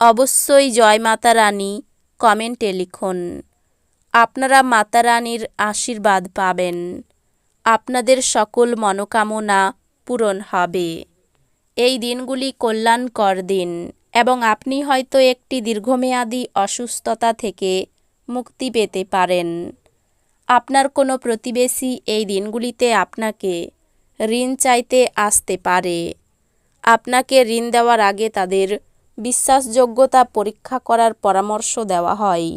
অবশ্যই জয় মাতা রানী কমেন্টে লিখুন। আপনারা মাতা রানীর আশীর্বাদ পাবেন। আপনাদের সকল মনোকামনা পূরণ হবে। এই দিনগুলি কল্যাণকর দিন এবং আপনি হয়তো একটি দীর্ঘমেয়াদী অসুস্থতা থেকে মুক্তি পেতে পারেন। আপনার কোনো প্রতিবেশী এই দিনগুলিতে আপনাকে ঋণ চাইতে আসতে পারে। আপনাকে ঋণ দেওয়ার আগে তাদের বিশ্বাসযোগ্যতা পরীক্ষা করার পরামর্শ দেওয়া হয়।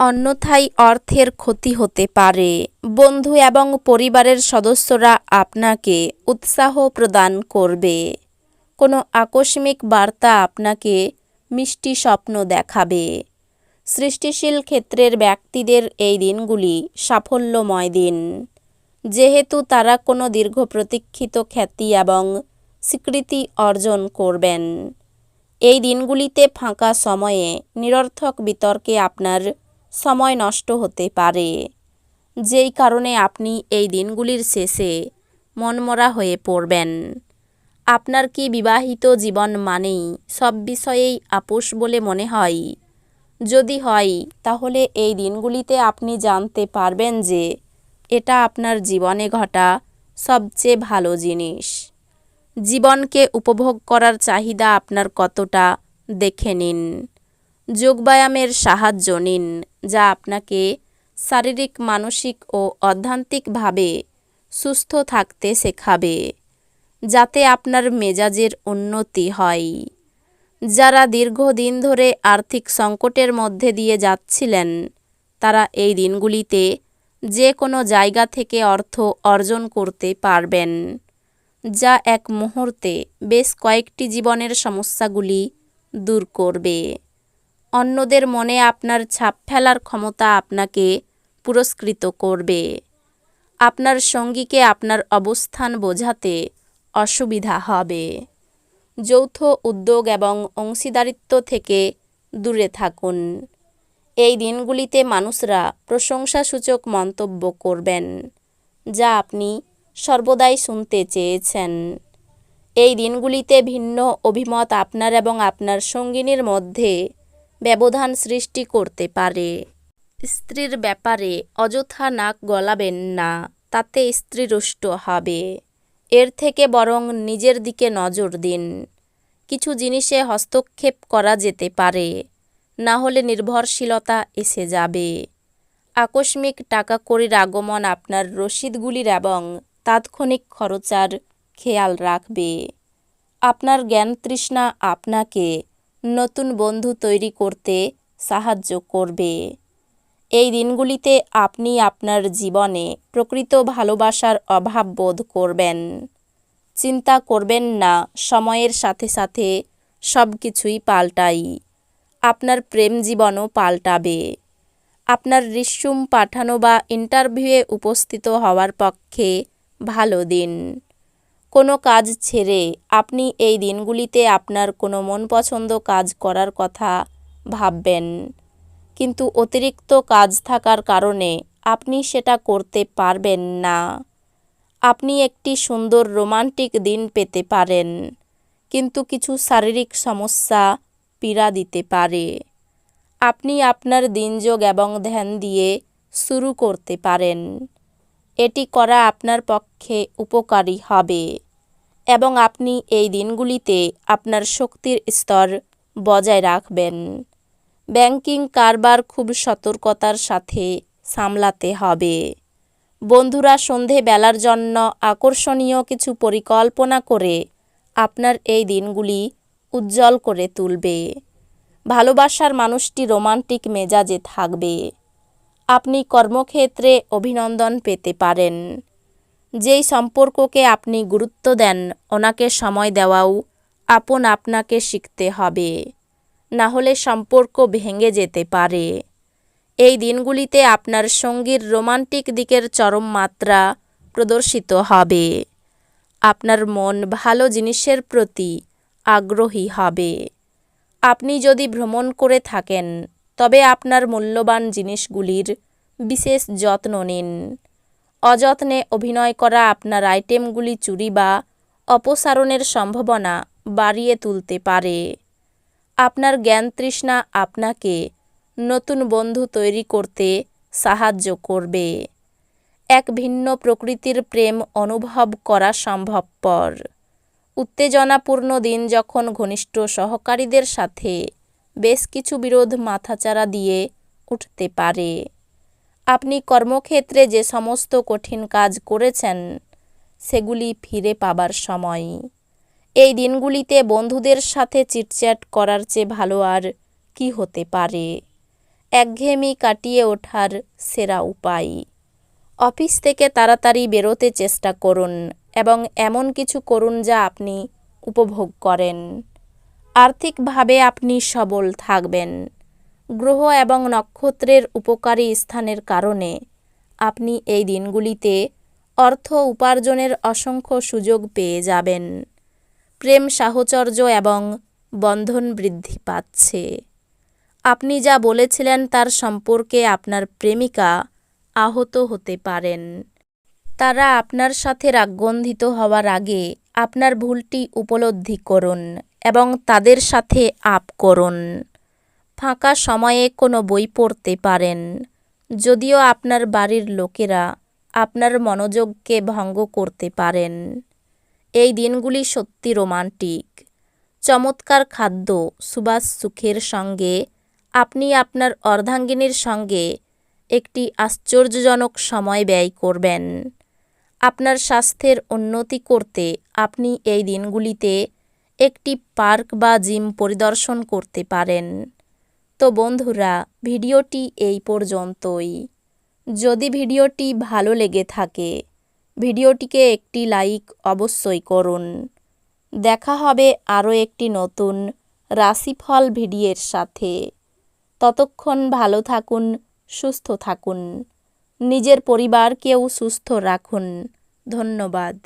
অন্যথায় অর্থের ক্ষতি হতে পারে। বন্ধু এবং পরিবারের সদস্যরা আপনাকে উৎসাহ প্রদান করবে। কোনো আকস্মিক বার্তা আপনাকে মিষ্টি স্বপ্ন দেখাবে। সৃষ্টিশীল ক্ষেত্রের ব্যক্তিদের এই দিনগুলি সাফল্যময় দিন। যেহেতু তারা কোনো দীর্ঘ প্রতীক্ষিত খ্যাতি এবং স্বীকৃতি অর্জন করবেন। এই দিনগুলিতে ফাঁকা সময়ে নিরর্থক বিতর্কে আপনার সময় নষ্ট হতে পারে। যেই কারণে আপনি এই দিনগুলির শেষে মনমরা হয়ে পড়বেন। আপনার কি বিবাহিত জীবন মানেই সব বিষয়েই আপোষ বলে মনে হয়? যদি হয়, তাহলে এই দিনগুলিতে আপনি জানতে পারবেন যে এটা আপনার জীবনে ঘটা সবচেয়ে ভালো জিনিস। জীবনকে উপভোগ করার চাহিদা আপনার কতটা? দেখে নিন। যোগব্যায়ামের সাহায্য নিন, যা আপনাকে শারীরিক, মানসিক ও অধ্যান্তিকভাবে সুস্থ থাকতে শেখাবে, যাতে আপনার মেজাজের উন্নতি হয়। যারা দীর্ঘদিন ধরে আর্থিক সংকটের মধ্যে দিয়ে যাচ্ছিলেন, তারা এই দিনগুলিতে যে কোনো জায়গা থেকে অর্থ অর্জন করতে পারবেন। যা এক মুহূর্তে বেশ কয়েকটি জীবনের সমস্যাগুলি দূর করবে। অন্যদের মনে আপনার ছাপ ফেলার ক্ষমতা আপনাকে পুরস্কৃত করবে। আপনার সঙ্গীকে আপনার অবস্থান বোঝাতে অসুবিধা হবে। যৌথ উদ্যোগ এবং অংশীদারিত্ব থেকে দূরে থাকুন। এই দিনগুলিতে মানুষরা প্রশংসাসূচক মন্তব্য করবেন, যা আপনি সর্বদাই শুনতে চেয়েছেন। এই দিনগুলিতে ভিন্ন অভিমত আপনার এবং আপনার সঙ্গিনীর মধ্যে ব্যবধান সৃষ্টি করতে পারে। স্ত্রীর ব্যাপারে অযথা নাক গলাবেন না, তাতে স্ত্রী রুষ্ট হবে। এর থেকে বরং নিজের দিকে নজর দিন। কিছু জিনিসে হস্তক্ষেপ করা যেতে পারে, না হলে নির্ভরশীলতা এসে যাবে। আকস্মিক টাকা কড়ির আগমন আপনার রসিদগুলির এবং তাৎক্ষণিক খরচার খেয়াল রাখবে। আপনার জ্ঞান তৃষ্ণা আপনাকে নতুন বন্ধু তৈরি করতে সাহায্য করবে। এই দিনগুলিতে আপনি আপনার জীবনে প্রকৃত ভালোবাসার অভাব বোধ করবেন। চিন্তা করবেন না, সময়ের সাথে সাথে সব কিছুই পাল্টাই। আপনার প্রেম জীবনও পাল্টাবে। আপনার রিস্যুম পাঠানো বা ইন্টারভিউয়ে উপস্থিত হওয়ার পক্ষে ভালো দিন। কোনো কাজ ছেড়ে আপনি এই দিনগুলিতে আপনার কোনো মন পছন্দ কাজ করার কথা ভাববেন। কিন্তু অতিরিক্ত কাজ থাকার কারণে আপনি সেটা করতে পারবেন না। আপনি একটি সুন্দর রোমান্টিক দিন পেতে পারেন, কিন্তু কিছু শারীরিক সমস্যা পীড়া দিতে পারে। আপনি আপনার দিনযোগ এবং ধ্যান দিয়ে শুরু করতে পারেন। এটি করা আপনার পক্ষে উপকারী হবে এবং আপনি এই দিনগুলিতে আপনার শক্তির স্তর বজায় রাখবেন। ব্যাংকিং কারবার খুব সতর্কতার সাথে সামলাতে হবে। বন্ধুরা সন্ধে বেলার জন্য আকর্ষণীয় কিছু পরিকল্পনা করে আপনার এই দিনগুলি উজ্জ্বল করে তুলবে। ভালোবাসার মানুষটি রোমান্টিক মেজাজে থাকবে। আপনি কর্মক্ষেত্রে অভিনন্দন পেতে পারেন। যেই সম্পর্ককে আপনি গুরুত্ব দেন, ওনাকে সময় দেওয়াও আপন আপনাকে শিখতে হবে। না হলে সম্পর্ক ভেঙে যেতে পারে। এই দিনগুলিতে আপনার সঙ্গীর রোমান্টিক দিকের চরম মাত্রা প্রদর্শিত হবে। আপনার মন ভালো জিনিসের প্রতি আগ্রহী হবে। আপনি যদি ভ্রমণ করে থাকেন তবে আপনার মূল্যবান জিনিসগুলির বিশেষ যত্ন নিন। অযত্নে অভিনয় করা আপনার আইটেমগুলি চুরি বা অপসারণের সম্ভাবনা বাড়িয়ে তুলতে পারে। আপনার জ্ঞান তৃষ্ণা আপনাকে নতুন বন্ধু তৈরি করতে সাহায্য করবে। এক ভিন্ন প্রকৃতির প্রেম অনুভব করা সম্ভবপর। উত্তেজনাপূর্ণ দিন যখন ঘনিষ্ঠ সহকারীদের সাথে বেশ কিছু বিরোধ মাথাচাড়া দিয়ে উঠতে পারে। আপনি কর্মক্ষেত্রে যে সমস্ত কঠিন কাজ করেছেন, সেগুলি ফিরে পাবার সময়। এই দিনগুলিতে বন্ধুদের সাথে চিটচ্যাট করার চেয়ে ভালো আর কি হতে পারে? একঘেয়েমি কাটিয়ে ওঠার সেরা উপায়। অফিস থেকে তাড়াতাড়ি বেরোতে চেষ্টা করুন এবং এমন কিছু করুন যা আপনি উপভোগ করেন। আর্থিকভাবে আপনি সবল থাকবেন। গ্রহ এবং নক্ষত্রের উপকারী স্থানের কারণে আপনি এই দিনগুলিতে অর্থ উপার্জনের অসংখ্য সুযোগ পেয়ে যাবেন। প্রেম সাহচর্য এবং বন্ধন বৃদ্ধি পাচ্ছে। আপনি যা বলেছিলেন তার সম্পর্কে আপনার প্রেমিকা আহত হতে পারেন। তারা আপনার সাথে রাগগন্ধিত হওয়ার আগে আপনার ভুলটি উপলব্ধি করুন। এবং তাদের সাথে আপ করুন। ফাঁকা সময়ে কোনো বই পড়তে পারেন। যদিও আপনার বাড়ির লোকেরা আপনার মনোযোগকে ভঙ্গ করতে পারেন। এই দিনগুলি সত্যি রোমান্টিক। চমৎকার খাদ্য সুবাস সুখের সঙ্গে, আপনি আপনার অর্ধাঙ্গিনীর সঙ্গে একটি আশ্চর্যজনক সময় ব্যয় করবেন। আপনার স্বাস্থ্যের উন্নতি করতে আপনি এই দিনগুলিতে একটি পার্ক বা জিম পরিদর্শন করতে পারেন। তো বন্ধুরা, ভিডিওটি এই পর্যন্তই। যদি ভিডিওটি ভালো লেগে থাকে, ভিডিওটিকে একটি লাইক অবশ্যই করুন। দেখা হবে আরও একটি নতুন রাশিফল ভিডিওর সাথে। ততক্ষণ ভালো থাকুন, সুস্থ থাকুন। নিজের পরিবারকেও সুস্থ রাখুন। ধন্যবাদ।